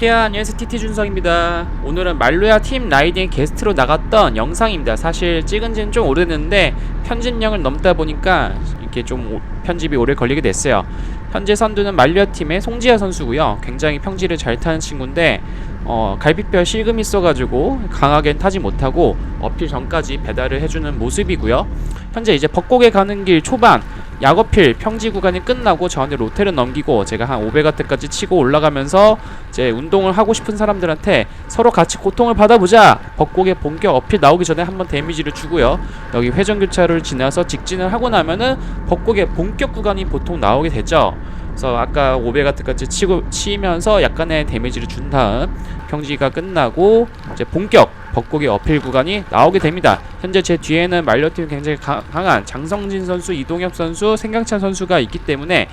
히야 안녕하세요 TT 준성입니다. 오늘은 말루야 팀 라이딩 게스트로 나갔던 영상입니다. 사실 찍은 지는 좀 오래됐는데 편집량을 넘다 보니까 이렇게 좀 오- 편집이 오래 걸리게 됐어요. 현재 선두는 말루야 팀의 송지아 선수고요. 굉장히 평지를 잘 타는 친구인데 어, 갈비뼈 실금이 있어가지고 강하게 타지 못하고 어필 전까지 배달을 해주는 모습이고요. 현재 이제 벚곡에 가는 길 초반 야거필 평지 구간이 끝나고 저한테 로테를 넘기고 제가 한 500와트까지 치고 올라가면서 이제 운동을 하고 싶은 사람들한테 서로 같이 고통을 받아보자. 벚곡의 본격 어필 나오기 전에 한번 데미지를 주고요. 여기 회전교차를 지나서 직진을 하고 나면은 벚곡의 본격 구간이 보통 나오게 되죠. 그래서 아까 500와트까지 치고 치면서 약간의 데미지를 준 다음 평지가 끝나고 이제 본격 벚곡의 어필 구간이 나오게 됩니다. 현재 제 뒤에는 말려팀 굉장히 강, 한 장성진 선수, 이동엽 선수, 생강찬 선수가 있기 때문에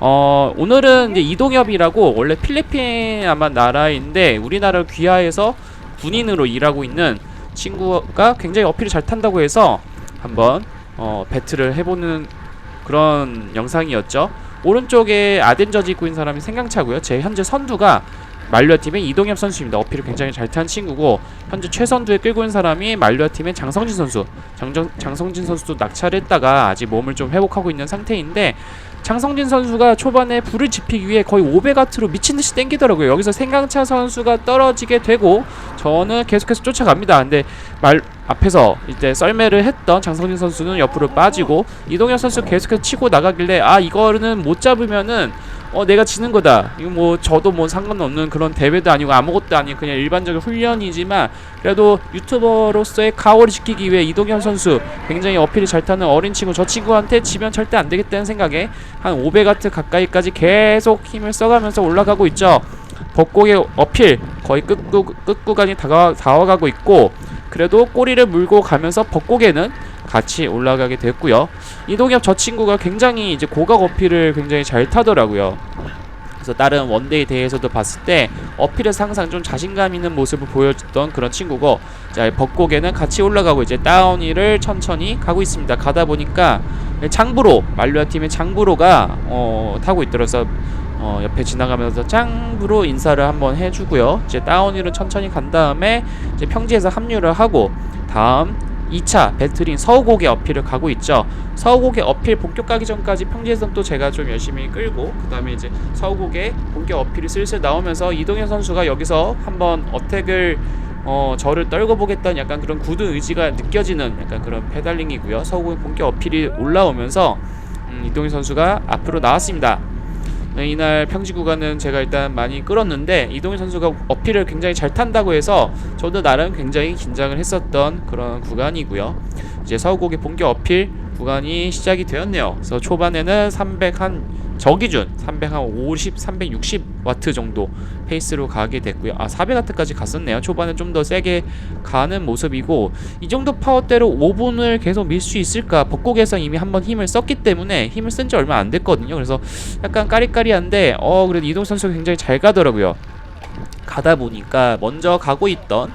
어 오늘은 이제 이동엽이라고 원래 필리핀 아마 나라인데 우리나라를 귀화해서 군인으로 일하고 있는 친구가 굉장히 어필을 잘 탄다고 해서 한번 어 배틀을 해보는 그런 영상이었죠. 오른쪽에 아덴저지 입고 있는 사람이 생강차고요. 제 현재 선두가 말류아 팀의 이동엽 선수입니다. 어필을 굉장히 잘 탄 친구고 현재 최선두에 끌고 있는 사람이 말류아 팀의 장성진 선수. 장정, 장성진 선수도 낙찰했다가 아직 몸을 좀 회복하고 있는 상태인데 장성진 선수가 초반에 불을 지피기 위해 거의 500와트로 미친 듯이 땡기더라고요. 여기서 생강차 선수가 떨어지게 되고 저는 계속해서 쫓아갑니다. 근데 말 앞에서 이제 썰매를 했던 장성진 선수는 옆으로 빠지고 이동현 선수 계속해서 치고 나가길래 아 이거는 못 잡으면은 어 내가 지는 거다. 이거 뭐 저도 뭐 상관없는 그런 대회도 아니고 아무것도 아니고 그냥 일반적인 훈련이지만 그래도 유튜버로서의 가오를 지키기 위해 이동현 선수 굉장히 어필이 잘 타는 어린 친구 저 친구한테 지면 절대 안 되겠다는 생각에 한 500와트 가까이까지 계속 힘을 써가면서 올라가고 있죠. 벚곡의 어필 거의 끝구, 끝구간이 다가, 다와가고 있고 그래도 꼬리를 물고 가면서 벚곡에는 같이 올라가게 됐고요. 이동엽 저 친구가 굉장히 이제 고각 어필을 굉장히 잘 타더라고요. 그래서 다른 원데이 대회에서도 봤을 때 어필에서 항상 좀 자신감 있는 모습을 보여줬던 그런 친구고 자 벚곡에는 같이 올라가고 이제 다운힐을 천천히 가고 있습니다. 가다 보니까 장부로 말루아 팀의 장부로가 어, 타고 있더라서 어, 옆에 지나가면서 짱부로 인사를 한번 해주고요. 이제 다운힐을 천천히 간 다음에 이제 평지에서 합류를 하고 다음 2차 배틀인 서우곡의 어필을 가고 있죠. 서우곡의 어필 본격 가기 전까지 평지에선 또 제가 좀 열심히 끌고 그 다음에 이제 서우곡의 본격 어필이 슬슬 나오면서 이동현 선수가 여기서 한번 어택을 어 저를 떨궈 보겠다는 약간 그런 굳은 의지가 느껴지는 약간 그런 페달링이고요. 서우곡의 본격 어필이 올라오면서 음, 이동현 선수가 앞으로 나왔습니다. 네, 이날 평지 구간은 제가 일단 많이 끌었는데 이동희 선수가 어필을 굉장히 잘 탄다고 해서 저도 나름 굉장히 긴장을 했었던 그런 구간이고요. 이제 서우곡의 본격 어필 구간이 시작이 되었네요. 그래서 초반에는 300 한 저기준 300한 50, 360 와트 정도 페이스로 가게 됐고요. 아 400와트까지 갔었네요. 초반에 좀 더 세게 가는 모습이고 이 정도 파워대로 5분을 계속 밀 수 있을까? 벚곡에서 이미 한번 힘을 썼기 때문에 힘을 쓴 지 얼마 안 됐거든요. 그래서 약간 까리까리한데 어 그래도 이동 선수가 굉장히 잘 가더라고요. 가다 보니까 먼저 가고 있던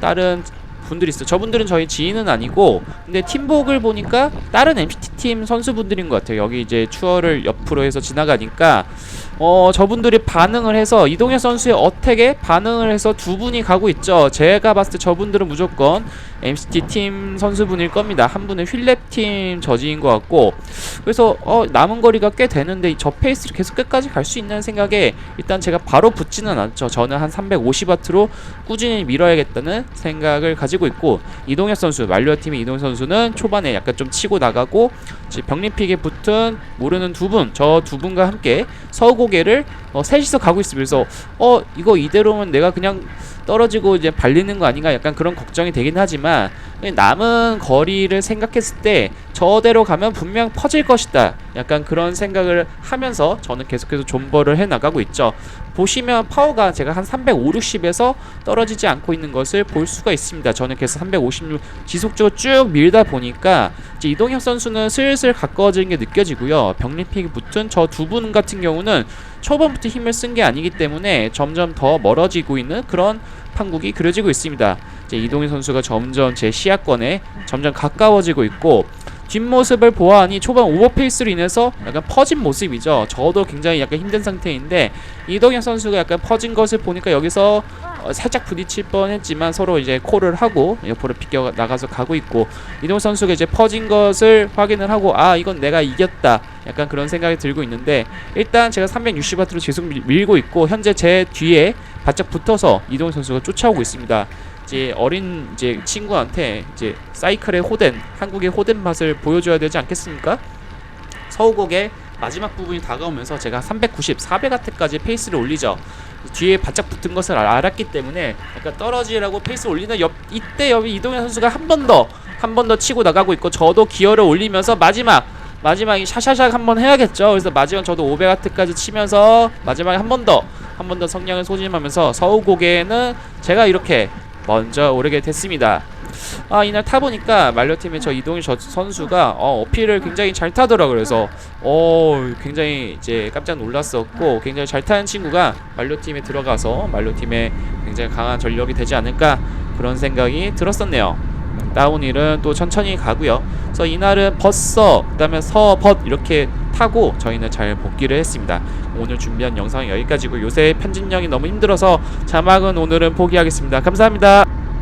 다른 분들이 있어요. 저분들은 저희 지인은 아니고 근데 팀복을 보니까 다른 MCT 팀 선수분들인 것 같아요. 여기 이제 추월을 옆으로 해서 지나가니까 어 저분들이 반응을 해서 이동현 선수의 어택에 반응을 해서 두 분이 가고 있죠. 제가 봤을 때 저분들은 무조건 MCT 팀 선수분일 겁니다. 한 분은 휠랩 팀 저지인 것 같고 그래서 어 남은 거리가 꽤 되는데 저 페이스를 계속 끝까지 갈 수 있는 생각에 일단 제가 바로 붙지는 않죠. 저는 한 350와트로 꾸준히 밀어야겠다는 생각을 가지고 있고 이동엽 선수 말리어 팀의 이동엽 선수는 초반에 약간 좀 치고 나가고 이제 병리픽에 붙은 모르는 두 분 저 두 분과 함께 서고개를 어, 셋이서 가고. 그래서 어 이거 이대로면 내가 그냥 떨어지고 이제 발리는 거 아닌가 약간 그런 걱정이 되긴 하지만 남은 거리를 생각했을 때 저대로 가면 분명 퍼질 것이다. 약간 그런 생각을 하면서 저는 계속해서 존버를 해 나가고 있죠. 보시면 파워가 제가 한 350, 60에서 떨어지지 않고 있는 것을 볼 수가 있습니다. 저는 계속 356 지속적으로 쭉 밀다 보니까 이제 이동혁 선수는 슬슬 가까워지는 게 느껴지고요. 병리픽이 붙은 저 두 분 같은 경우는 초반부터 힘을 쓴 게 아니기 때문에 점점 더 멀어지고 있는 그런 판국이 그려지고 있습니다. 이동희 선수가 점점 제 시야권에 점점 가까워지고 있고 뒷모습을 보아하니 초반 오버페이스로 인해서 약간 퍼진 모습이죠. 저도 굉장히 약간 힘든 상태인데 이동현 선수가 약간 퍼진 것을 보니까 여기서 어, 살짝 부딪힐 뻔했지만 서로 이제 콜을 하고 옆으로 비껴 나가서 가고 있고 이동현 선수가 이제 퍼진 것을 확인을 하고 아 이건 내가 이겼다 약간 그런 생각이 들고 있는데 일단 제가 360와트로 계속 밀- 밀고 있고 현재 제 뒤에 바짝 붙어서 이동현 선수가 쫓아오고 있습니다. 이제 어린 이제 친구한테 이제 사이클의 호덴 한국의 호덴 맛을 보여줘야 되지 않겠습니까? 서우곡의 마지막 부분이 다가오면서 제가 390, 400와트까지 페이스를 올리죠. 뒤에 바짝 붙은 것을 알- 알았기 때문에 약간 떨어지라고 페이스 올리는 옆 이때 여기 이동현 선수가 한 번 더 한 번 더 치고 나가고 있고 저도 기어를 올리면서 마지막 마지막에 샤샤샥 한번 해야겠죠. 그래서 마지막 저도 500와트까지 치면서 마지막에 한 번 더 한 번 더 성량을 소진하면서 서우곡에는 제가 이렇게 먼저 오르게 됐습니다. 아 이날 타 보니까 말려팀의 저 이동희 저 선수가 어, 어필을 굉장히 잘 타더라고요. 그래서 어 굉장히 이제 깜짝 놀랐었고 굉장히 잘 타는 친구가 말려팀에 들어가서 말려팀에 굉장히 강한 전력이 되지 않을까 그런 생각이 들었었네요. 다운힐은 또 천천히 가고요. 그래서 이날은 벗서 그 다음에 서벗 이렇게 타고 저희는 잘 복귀를 했습니다. 오늘 준비한 영상은 여기까지고 요새 편집력이 너무 힘들어서 자막은 오늘은 포기하겠습니다. 감사합니다.